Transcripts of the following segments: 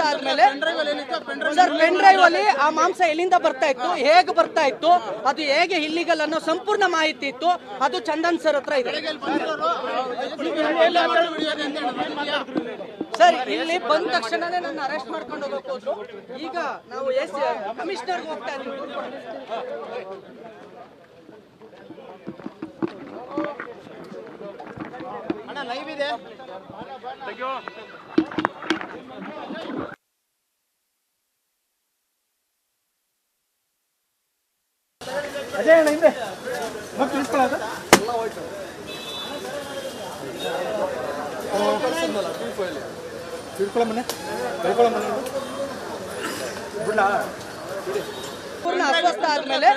ಅಸ್ವಸ್ಥ ಆದ್ಮೇಲೆ sir pen drive ಅಲ್ಲಿ ಆ ಮಾಂಸ ಎಲ್ಲಿಂದ ಬರ್ತಾ ಇತ್ತು? ಹೇಗೆ ಬರ್ತಾ ಇತ್ತು? ಅದು ಹೇಗೆ ಇಲ್ಲಿಗಲ್ ಅನ್ನೋ ಸಂಪೂರ್ಣ ಮಾಹಿತಿ ಇತ್ತು. ಅದು ಚಂದನ್ ಸರ್ ಹತ್ರ ಇದೆ. ಸರ್ ಇಲ್ಲಿ ಬಂದ ತಕ್ಷಣನೇ ನನ್ನ ಅರೆಸ್ಟ್ ಮಾಡ್ಕೊಂಡು ಹೋಗೋದು ಈಗ ನಾವು ಎಸ್ ಕಮಿಷನರ್ಗೆ ಹೋಗ್ತಾ ಇದ್ದೀವಿ. ಅಣ್ಣ ಲೈವ್ ಇದೆ? ಅಜಯ್ ಅಣ್ಣ, ಹಿಂದೆ. ಮತ್ತೆ ತಿಳ್ಕೊಳ್ಳೋದು ತಿಳ್ಕೊಳ್ಳೋ ಮನೆ. ತಿಳ್ಕೊಳ್ಳೋ ಮನೆ ಬಿಡ್ಲಾ? ಪೂರ್ಣ ಅಸ್ವಸ್ಥ ಆದ್ಮೇಲೆ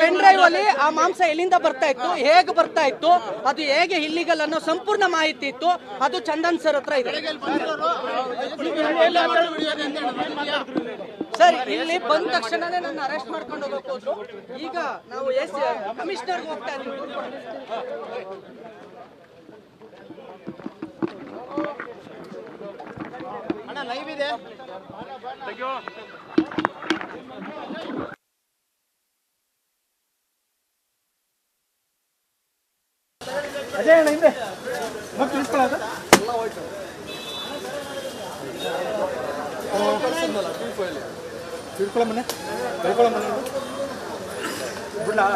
ಪೆನ್ ಡ್ರೈವ್ ಅಲ್ಲಿ ಆ ಮಾಂಸ ಎಲ್ಲಿಂದ ಬರ್ತಾ ಇತ್ತು, ಹೇಗೆ ಬರ್ತಾ ಇತ್ತು, ಅದು ಹೇಗೆ ಇಲ್ಲಿಗಲ್ ಅನ್ನೋ ಸಂಪೂರ್ಣ ಮಾಹಿತಿ ಇತ್ತು, ಅದು ಚಂದನ್ ಸರ್ ಹತ್ರ ಇದೆ. ಸರ್ ಇಲ್ಲಿ ಬಂದ ತಕ್ಷಣನೇ ನನ್ನ ಅರೆಸ್ಟ್ ಮಾಡ್ಕೊಂಡು ಹೋಗಕ್ಕೆ ಹೋದ್ರು. ಈಗ ನಾವು ಎಸ್ ಕಮಿಷನರ್ಗೆ ಹೋಗ್ತಾ ಇದ್ದೀವಿ. ಅಣ್ಣ ಲೈವ್ ಇದೆ. ಅದೇ ಅಣ್ಣ ಹಿಂದೆ. ಮತ್ತೆ ತಿಳ್ಕೊಳ್ಳೋದು ತಿಳ್ಕೊಳ್ಳೋ ಮನೆ? ತಿಳ್ಕೊಳ್ಳೋ ಮನೆ ಬಿಡ್ಲಾ?